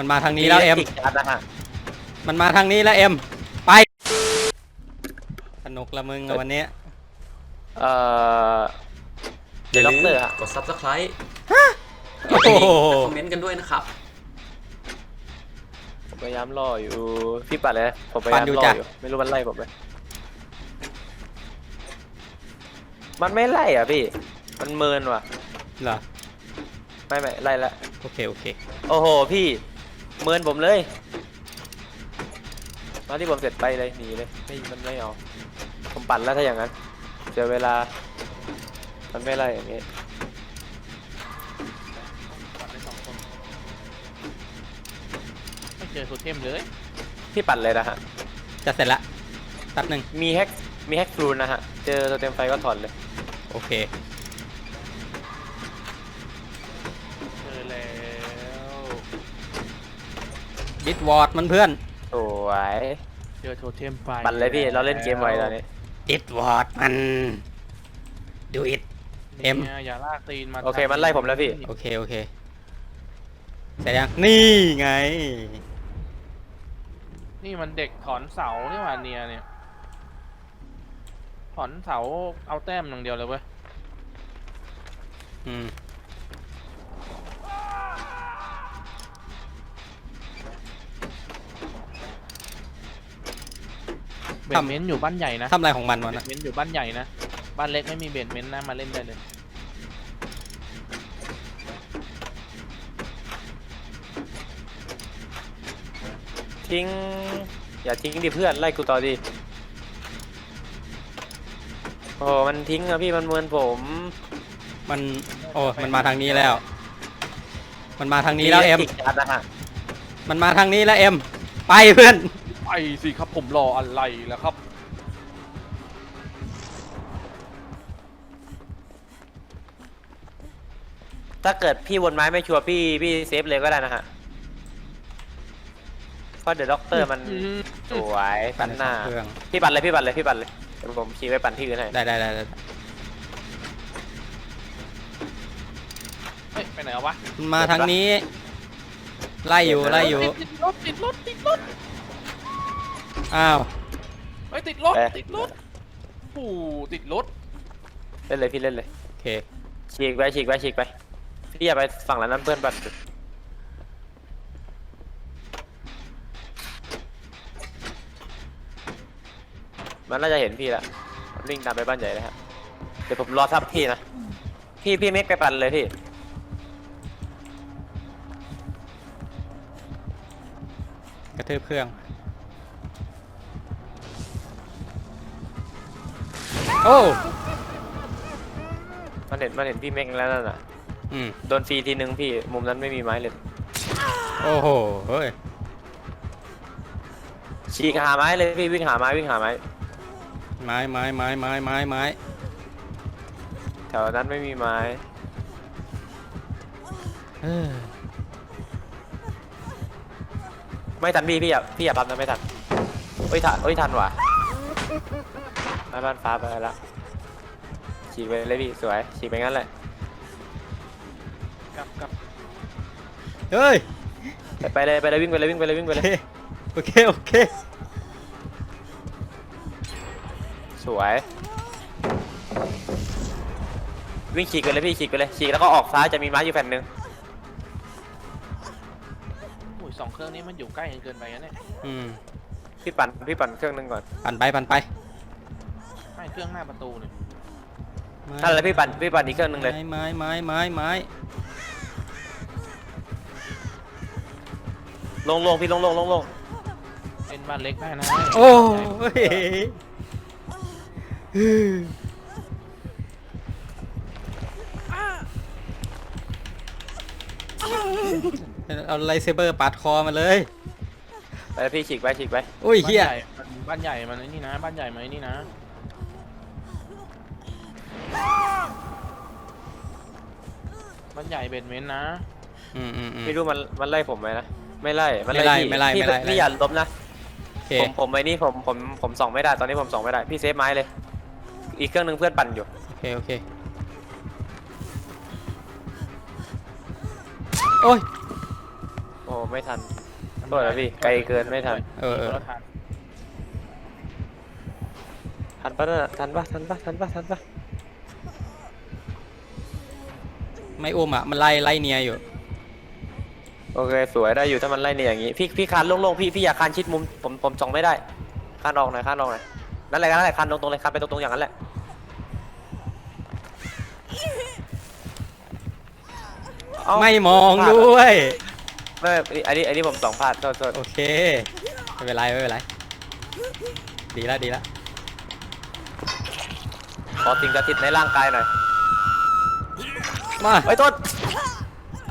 มันมาทางนี้แล้วเอ็มติดการ์ดนะฮะมันมาทางนี้แล้วเอ็ม ไป สนุกละมึงอะวันนี้ เอ่ออย่าลืมด็อกเตอร์อะ กด subscribe โอ้โห คอมเมนต์กันด้วยนะครับ ผมพยายามล่ออยู่พี่ปัดเลยนะผมพยายามล่ออยู่ไม่รู้มันไล่ผมไหมมันไม่ไล่อะพี่ มันเมินว่ะเหรอ ไม่ไม่ไล่ละโอเค โอเค โอ้โหพี่ เมินผมเลยตอนที่ผมเสร็จไปเลยหนีเลยไม่มันไม่เอาผมปั่นแล้วถ้าอย่างนั้นเสียเวลามันไม่ไล่อย่างนี้ปัดได้สองคนไม่เจอโทเทมเลย พี่ปั่นเลยนะฮะจะเสร็จละแป๊บหนึ่งมีแฮกมีแฮกฟรูนนะฮะเจอตัวเต็มไฟก็ถอนเลย โอเค ดิสวอร์ดมันเพื่อน สวยเจอโทเทมไฟปั่นเลยพี่เราเล่นเกมไวตอนนี้ดิสวอร์ดมัน ดูอิด เอ็ม นี่ยอย่าลากตีนมาโอเคมันไล่ผมแล้วพี่โอเค โอเคเสร็จยังนี่ไง นี่มันเด็กถอนเสานี่หว่าเนียเนี่ย ถอนเสาเอาแต้มอย่างเดียวเลยเว้ยอืม เบนเมนต์อยู่บ้านใหญ่นะทำอะไรของมันเบวะนนะเมนต์อยู่บ้านใหญ่นะ บ้านเล็กไม่มีเบนเมนต์นะมาเล่นได้เลย ทิ้ง อย่าทิ้งดิเพื่อนไล่กูต่อดิโอ้โหมันทิ้งอะพี่มันเมินผมมันโอ้มันมาทางนี้แล้ว มันมาทางนี้แล้วเอ็มติดการ์ดนะฮะมันมาทางนี้แล้วเอ็ม ไปเพื่อน ไปสิครับผมรออะไรแล้วครับ ถ้าเกิดพี่วนไม้ไม่ชัวร์พี่พี่เซฟเลยก็ได้นะฮะเพราะเดอะด็อกเตอร์มันอืมสวยปันหน้า เครื่อง พี่ปั่นเลยพี่ปั่นเลยพี่ปั่นเลยเดี๋ยวผมชี้ไว้ปั่นที่อื่นให้ได้ได้ได้ได้เฮ้ยไปไหนเอาวะมันมาทางนี้ ไล่อยู่ไล่อยู่ ติดรถติดรถติดรถ อ้าว เฮ้ยติดรถเอ๊ะติดรถโอ้โหติดรถ เล่นเลยพี่เล่นเลย โอเค ฉีกไปฉีกไปฉีกไป พี่อย่าไปฝั่งหลังนั้นเพื่อนปั่นมันน่าจะเห็นพี่ละมันวิ่งตามไปบ้านใหญ่เลยฮะเดี๋ยวผมรอทับพี่นะ พี่พี่เมกไปปั่นเลยพี่ กระทืบเครื่อง โอ้มันเห็นมันเห็นพี่เมกแล้วนั่นน่ะอืมโดนฟรีทีนึงพี่มุมนั้นไม่มีไม้เลยโอ้โหเฮ้ยฉีกหาไม้เลยพี่วิ่งหาไม้วิ่งหาไม้ ไม้ไม้ไม้ไม้ไม้ไม้แถวนั้นไม่มีไม้ เออไม่ทันพี่พี่อย่าพี่อย่าปั๊มนะไม่ทันเฮ้ยทันเฮ้ยทันว่ะ มาบ้านฟ้าไปแล้วฉีกไปเลยพี่สวยฉีกไปงั้นแหละกลับกลับเฮ้ยไปไปเลยไปเลยวิ่งไปเลยวิ่งไปเลยวิ่งไปโอเลยเคโอเคโอเคสวยวิ่งฉีกไปเลยพี่ฉีกไปเลยฉีกแล้วก็ออกซ้ายจะมีไม้อยู่แผ่นหนึ่งโอ้ยสองเครื่องนี้มันอยู่ใกล้กันเกินไปนะเนี่ยอืมพี่ปั่นพี่ปั่นเครื่องหนึงก่อนปั่นไปปั่นไป ไม่เครื่องหน้าประตูเนี่ยนั่นแหละพี่ปั่นพี่ปั่นอีกเครื่องหนึงเลย ไม้ไม้ไม้ไม้ไม้ลงลงพี่ลงลงลงลงเล่นบ้านเล็กได้นะโอ้ยเอาไลท์เซเบอร์ปาดคอมาเลย ไปเลยพี่ฉีกไปฉีกไป อุ้ยเฮียบ้านใหญ่มันบ้านใหญ่มันไอ้นี่นะ บ้านใหญ่มันไอ้นี่นะ บ้านใหญ่เบนเมนต์นะ อืมอืมอืม ไม่รู้มันมันไล่ผมไหมนะไม่ไล่มันไม่ไล่พี่ไม่ไล่พี่ไม่ไล่ พี่อย่าล้มนะโอเคผมผมไอ้นี่ผมผมผมส่องไม่ได้ตอนนี้ผมส่องไม่ได้พี่เซฟไม้เลย อีกเครื่องหนึงเพื่อนปั่นอยู่โอเคโอเคโอ้ยโอ้ไม่ทันโทษนะพี่ไกลเกินไม่ทันเออเออรถทันทันปะน่ะทันปะทันปะทันปะทันปะ ไม่อุ้มอะมันไล่ไล่เนียอยู่ โอเค สวยได้อยู่ถ้ามันไล่เนี่ยอย่างงี้ พี่พี่คานโล่งๆพี่พี่อย่าคานชิดมุมผมผมจองไม่ได้คานออกหน่อยคานออกหน่อยนั่นแหละนั่นแหละคานตรงๆเลยคานไปตรงๆอย่างนั้นแหละเอ้าไม่มองด้วยไม่อันนี้อันนี้ผมสองพลาดโทษโทษโอเคไม่เป็นไรไม่เป็นไรดีละดีละขอสิ่งศักดิ์สิทธิ์ในร่างกายหน่อย มาไอ้ยต้น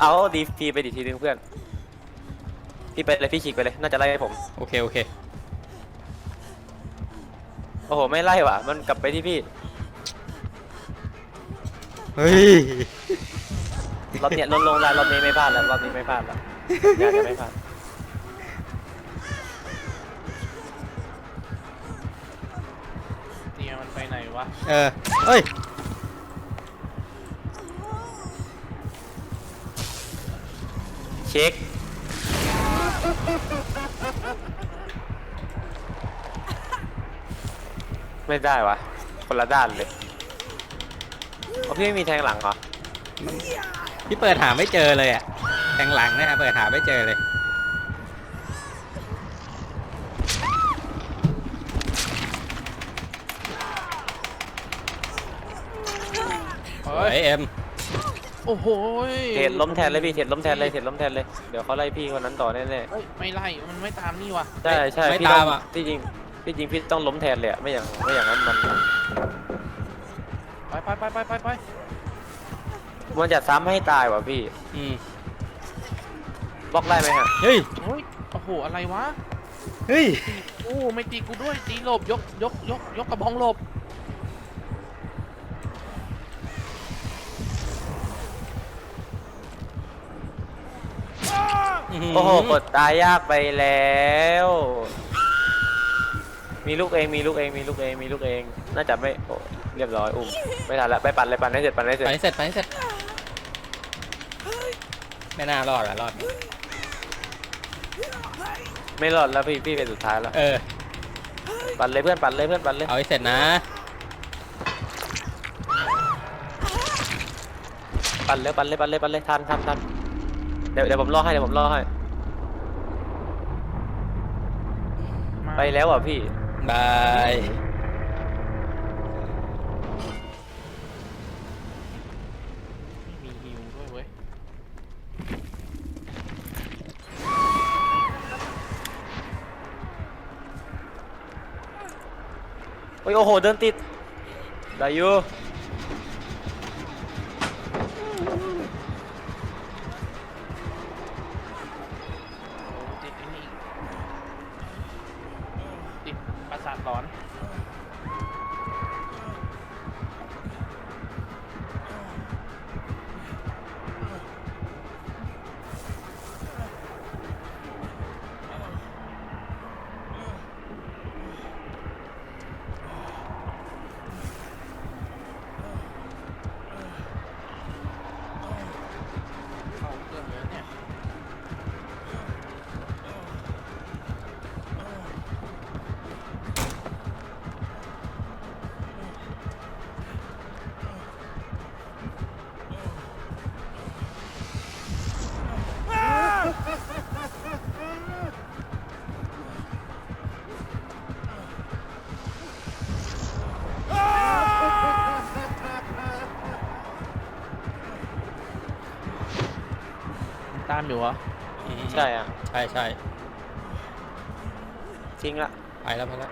เอาดีพีไปดิทีนึงเพื่อน พี่ไปเลยพี่ฉีกไปเลย น่าจะไล่ให้ผม โอเคโอเค โอ้โห ไม่ไล่ว่ะ มันกลับไปที่พี่ เฮ้ย รอบเนี้ยลงลงแล้วรอบนี้ไม่พลาดแล้ว รอบนี้ไม่พลาดแล้วอย่าจะไม่พลาด เนี่ยมันไปไหนวะ เออเฮ้ย เช็ค ไม่ได้วะ คนละด้านเลยเอาพี่ไม่มีแทงหลังเหรอ พี่เปิดหาไม่เจอเลยอะแทงหลังเนะเปิดหาไม่เจอเลย เฮ้ยเอ็ม โอ้โหยเทรดล้มแทนเลยพี่เทรดล้มแทนเลยเทรดล้มแทนเลยเดี๋ยวเขาไล่พี่คนนั้นต่อแน่เฮ้ยไม่ไล่ มันไม่ตามนี่วะๆใช่ใช่ไม่พี่ตาต้อมงอะ ที่จริงที่จริงพี่ต้องล้มแทนเลยอะไม่อย่างไม่อย่างนั้นมันไปไปไปไปไปไปมันจะซ้ำให้ตายว่ะพี่อืมบล็อกได้ไหมฮะเฮ้ยโอ้ยโอ้โห อะไรวะ เฮ้ยโอ้ไม่ตีกูด้วย ตีหลบ ยก ยก ยก ยกกระบองหลบ โอ้โหกดตายยากไปแล้ว มีลูกเองมีลูกเองมีลูกเองมีลูกเอง น่าจะไม่โอ้เรียบร้อยอุ้มไม่ทันละไปปั่นเลยปั่นให้เสร็จปั่นให้เสร็จไปให้เสร็จไปให้เสร็จไม่น่ารอดอะรอด ไม่รอดแล้วพี่พี่เป็นสุดท้ายแล้วเออ ปั่นเลยเพื่อนปั่นเลยเพื่อนปั่นเลยเอาให้เสร็จนะ ปั่นเลยปั่นเลยปั่นเลยปั่นเลยทันทันทัน เดี๋ยวเดี๋ยวผมรอให้เดี๋ยวผมรอให้ มาไปแล้วอะพี่ บายไม่มีฮิวด้วยเว้ยโอ้ยโอ้โห เดินติดได้อยู่ อยู่เหรออืมใช่อะ ใช่ใช่ทิ้งละ ไปแล้วไปแล้ว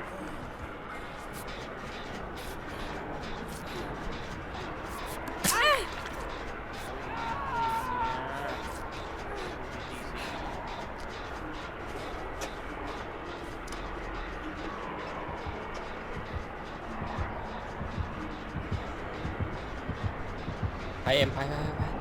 ไปเอ็มไปไปไปไป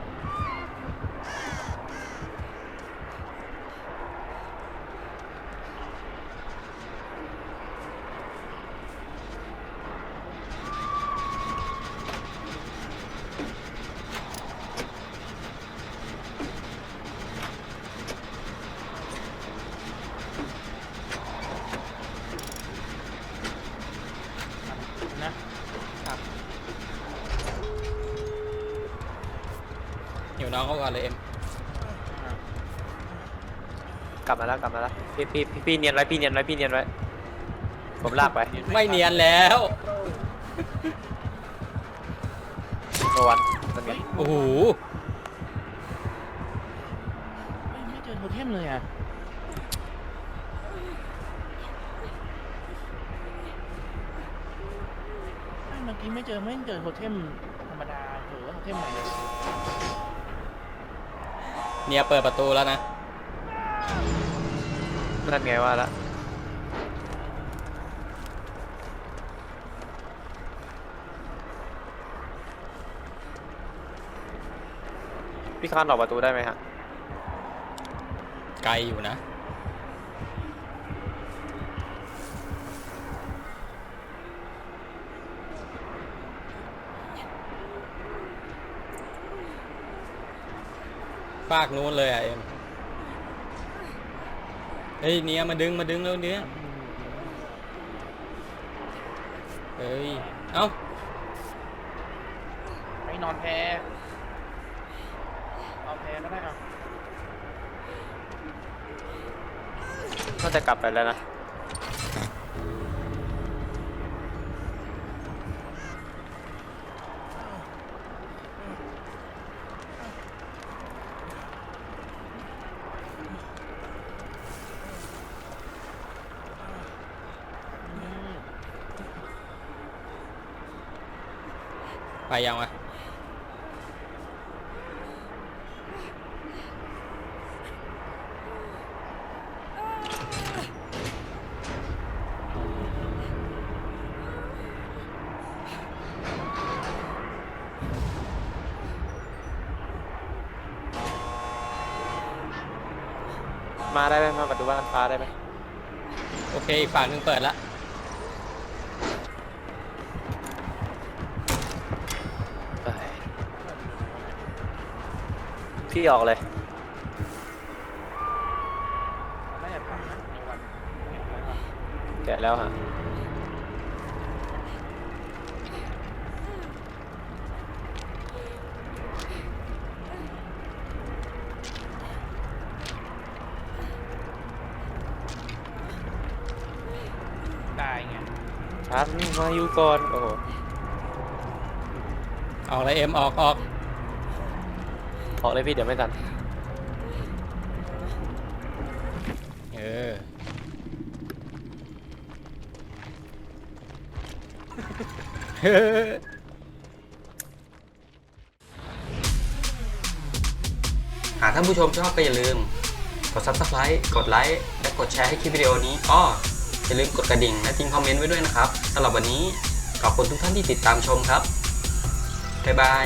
ก่อนเลยเอ็มกลับมาแล้วกลับมาแล้วพี่พี่พี่พี่เนียนไว้พี่เนียนไว้พี่เนียนไว้ผมลากไปไม่เนียนแล้วโนวันนั่นไงโอ้โหเฮ้ยไม่เจอโทเทมเลยอะเฮ้ยเมื่อกี้ไม่เจอไม่เจอโทเทมธรรมดาหรือว่าโทเทมไหนเลย เนียเปิดประตูแล้วนะ นั่นไงว่าละพี่คานออกประตูได้ไหมฮะ ไกลอยู่นะ ฟากนู้นเลยอะเอ็มเฮ้ยเนียมาดึงมาดึงแล้วเนี้ยเฮ้ย เอ้าไม่นอนแพ้นอนแพ้ก็ได้อะน่าจะกลับไปแล้วนะ ไปยังวะมาได้ไหมมาประตูบ้านฟ้าได้ไหมโอเคอีกฝั่งหนึงเปิดละ พี่ออกเลย น่าจะทำนะในวันเห็นอะไรบ้างแกะแล้วฮะได้ไงชันมาอยู่ก่อน โอ้โห ออกเลยเอ็มออกออกอ อกเลยพี่เดี๋ยวไม่ทัน เออ หากท่านผู้ชมชอบก็อย่าลืม กด subscribe กดไลค์ และกดแชร์ให้คลิปวิดีโอนี้อ้ออย่าลืมกดกระดิ่ง และทิ้งคอมเมนต์ไว้ด้วยนะครับสำหรับวันนี้ขอบคุณทุกท่านที่ติดตามชมครับ บ๊ายบาย